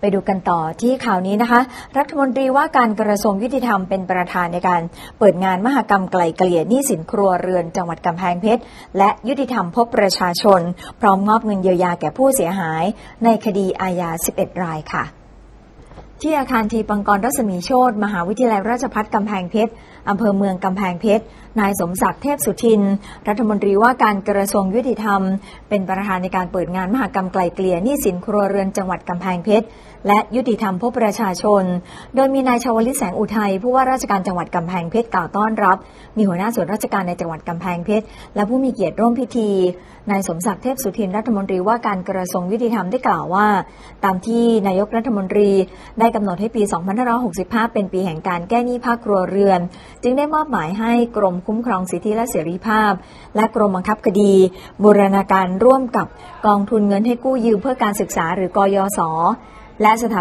ไปดูกันต่อที่ข่าวนี้นะคะ รัฐมนตรีว่าการกระทรวงยุติธรรมเป็นประธานในการเปิดงานมหกรรมไกลเกลี่ยหนี้สินครัวเรือนจังหวัดกำแพงเพชร และยุติธรรมพบประชาชน พร้อมมอบเงินเยียวยาแก่ผู้เสียหาย ในคดีอาญา 11 รายค่ะ ที่อาคารทีปังกรรัศมีโชตมหาวิทยาลัยราชภัฏกำแพงเพชรอำเภอเมืองกำแพงเพชร นายสมศักดิ์เทพสุทิน รัฐมนตรีว่าการกระทรวงยุติธรรม เป็นประธานในการเปิดงานมหกรรมไกลเกลี่ยหนี้สินครัวเรือนจังหวัดกำแพงเพชร และยุติธรรมพบประชาชน โดยมีนายชาวลิตแสงอุทัยผู้ว่าราชการจังหวัดกำแพงเพชรกล่าวต้อนรับ มีหัวหน้าส่วนราชการในจังหวัดกำแพงเพชร และผู้มีเกียรติร่วมพิธี นายสมศักดิ์เทพสุทินรัฐมนตรีว่าการกระทรวงยุติธรรมได้กล่าวว่า ตามที่นายกรัฐมนตรีได้กำหนดให้ปี 2565 เป็นปีแห่งการแก้หนี้ภาคครัวเรือน จึงได้มอบหมายให้กรมคุ้มครองสิทธิและเสรีภาพ และกรมบังคับคดี บูรณาการร่วมกับกองทุนเงินให้กู้ยืมเพื่อการศึกษาหรือกยศและสถา